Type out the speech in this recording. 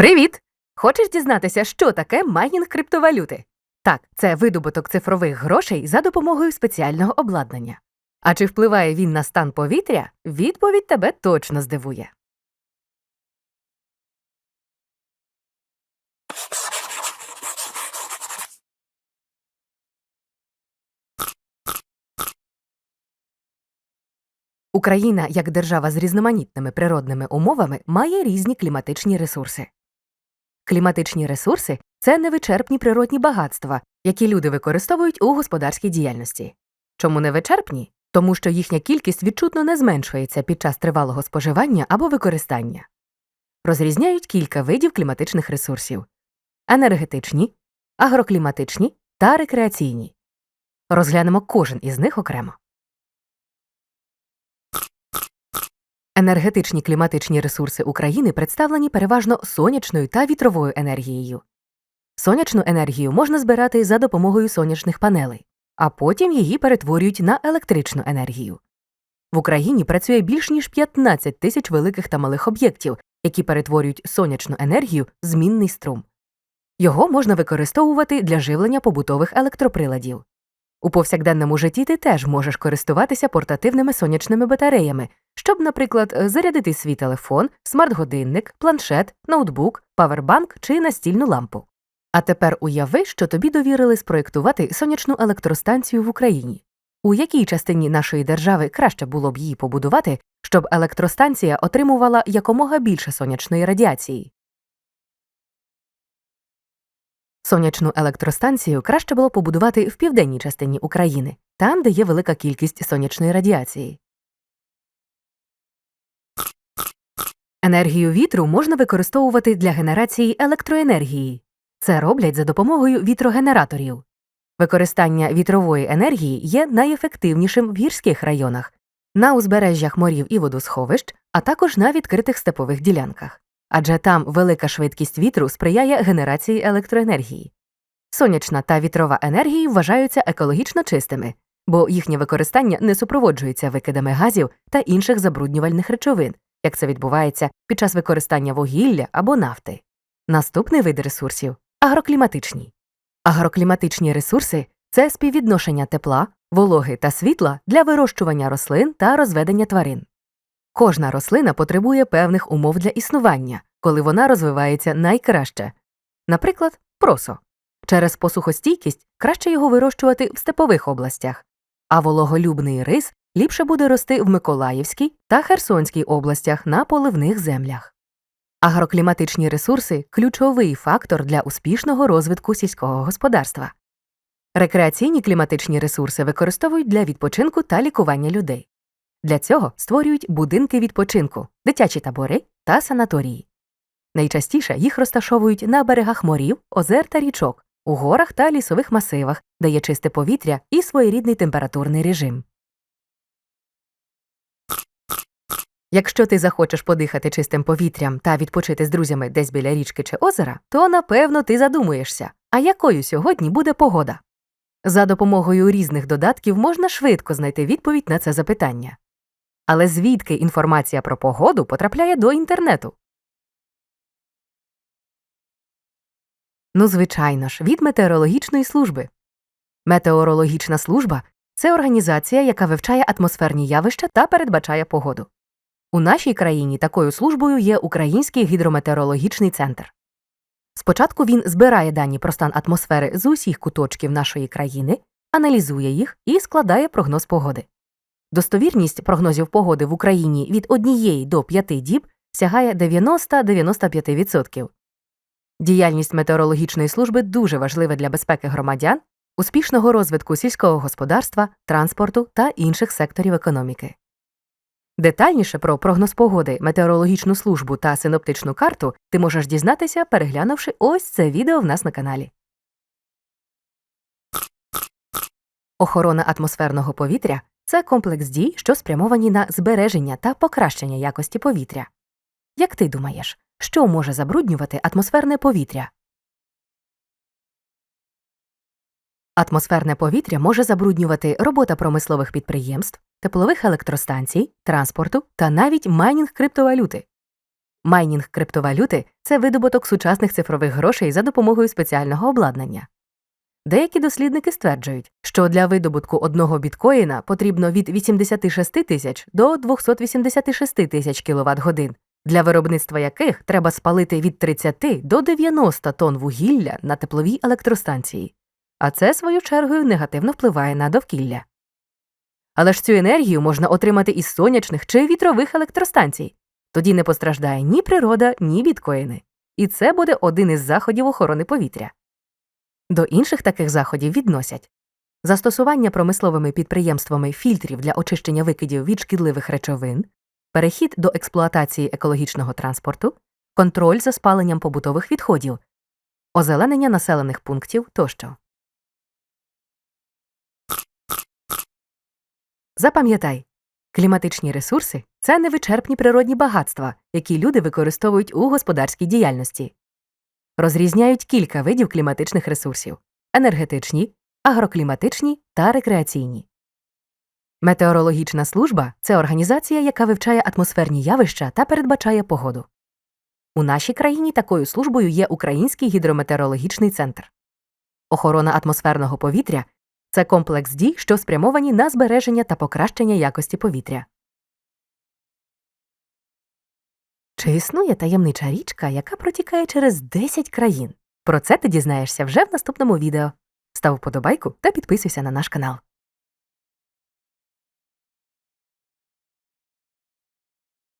Привіт! Хочеш дізнатися, що таке майнінг криптовалюти? Так, це видобуток цифрових грошей за допомогою спеціального обладнання. А чи впливає він на стан повітря? Відповідь тебе точно здивує. Україна, як держава з різноманітними природними умовами, має різні кліматичні ресурси. Кліматичні ресурси це невичерпні природні багатства, які люди використовують у господарській діяльності. Чому невичерпні? Тому що їхня кількість відчутно не зменшується під час тривалого споживання або використання. Розрізняють кілька видів кліматичних ресурсів енергетичні, агрокліматичні та рекреаційні. Розглянемо кожен із них окремо. Енергетичні кліматичні ресурси України представлені переважно сонячною та вітровою енергією. Сонячну енергію можна збирати за допомогою сонячних панелей, а потім її перетворюють на електричну енергію. В Україні працює більш ніж 15 тисяч великих та малих об'єктів, які перетворюють сонячну енергію в змінний струм. Його можна використовувати для живлення побутових електроприладів. У повсякденному житті ти теж можеш користуватися портативними сонячними батареями, щоб, наприклад, зарядити свій телефон, смарт-годинник, планшет, ноутбук, павербанк чи настільну лампу. А тепер уяви, що тобі довірили спроєктувати сонячну електростанцію в Україні. У якій частині нашої держави краще було б її побудувати, щоб електростанція отримувала якомога більше сонячної радіації? Сонячну електростанцію краще було побудувати в південній частині України, там, де є велика кількість сонячної радіації. Енергію вітру можна використовувати для генерації електроенергії. Це роблять за допомогою вітрогенераторів. Використання вітрової енергії є найефективнішим в гірських районах, на узбережжях морів і водосховищ, а також на відкритих степових ділянках. Адже там велика швидкість вітру сприяє генерації електроенергії. Сонячна та вітрова енергії вважаються екологічно чистими, бо їхнє використання не супроводжується викидами газів та інших забруднювальних речовин, як це відбувається під час використання вугілля або нафти. Наступний вид ресурсів агрокліматичні. Агрокліматичні ресурси це співвідношення тепла, вологи та світла для вирощування рослин та розведення тварин. Кожна рослина потребує певних умов для існування, коли вона розвивається найкраще. Наприклад, просо. Через посухостійкість краще його вирощувати в степових областях, а вологолюбний рис ліпше буде рости в Миколаївській та Херсонській областях на поливних землях. Агрокліматичні ресурси ключовий фактор для успішного розвитку сільського господарства. Рекреаційні кліматичні ресурси використовують для відпочинку та лікування людей. Для цього створюють будинки відпочинку, дитячі табори та санаторії. Найчастіше їх розташовують на берегах морів, озер та річок, у горах та лісових масивах, де є чисте повітря і своєрідний температурний режим. Якщо ти захочеш подихати чистим повітрям та відпочити з друзями десь біля річки чи озера, то напевно ти задумуєшся, а якою сьогодні буде погода? За допомогою різних додатків можна швидко знайти відповідь на це запитання. Але звідки інформація про погоду потрапляє до інтернету? Ну, звичайно ж, від метеорологічної служби. Метеорологічна служба це організація, яка вивчає атмосферні явища та передбачає погоду. У нашій країні такою службою є Український гідрометеорологічний центр. Спочатку він збирає дані про стан атмосфери з усіх куточків нашої країни, аналізує їх і складає прогноз погоди. Достовірність прогнозів погоди в Україні від однієї до п'яти діб сягає 90-95%. Діяльність метеорологічної служби дуже важлива для безпеки громадян, успішного розвитку сільського господарства, транспорту та інших секторів економіки. Детальніше про прогноз погоди, метеорологічну службу та синоптичну карту ти можеш дізнатися, переглянувши ось це відео в нас на каналі. Охорона атмосферного повітря це комплекс дій, що спрямовані на збереження та покращення якості повітря. Як ти думаєш, що може забруднювати атмосферне повітря? Атмосферне повітря може забруднювати робота промислових підприємств, теплових електростанцій, транспорту та навіть майнінг криптовалюти. Майнінг криптовалюти це видобуток сучасних цифрових грошей за допомогою спеціального обладнання. Деякі дослідники стверджують, що для видобутку одного біткоїна потрібно від 86 тисяч до 286 тисяч кВт годин, для виробництва яких треба спалити від 30 до 90 тонн вугілля на тепловій електростанції, а це, свою чергою, негативно впливає на довкілля. Але ж цю енергію можна отримати із сонячних чи вітрових електростанцій. Тоді не постраждає ні природа, ні біткоїни. І це буде один із заходів охорони повітря. До інших таких заходів відносять застосування промисловими підприємствами фільтрів для очищення викидів від шкідливих речовин, перехід до експлуатації екологічного транспорту, контроль за спаленням побутових відходів, озеленення населених пунктів тощо. Запам'ятай, кліматичні ресурси це невичерпні природні багатства, які люди використовують у господарській діяльності. Розрізняють кілька видів кліматичних ресурсів енергетичні, агрокліматичні та рекреаційні. Метеорологічна служба це організація, яка вивчає атмосферні явища та передбачає погоду. У нашій країні такою службою є Український гідрометеорологічний центр. Охорона атмосферного повітря це комплекс дій, що спрямовані на збереження та покращення якості повітря. Чи існує таємнича річка, яка протікає через 10 країн? Про це ти дізнаєшся вже в наступному відео. Став вподобайку та підписуйся на наш канал.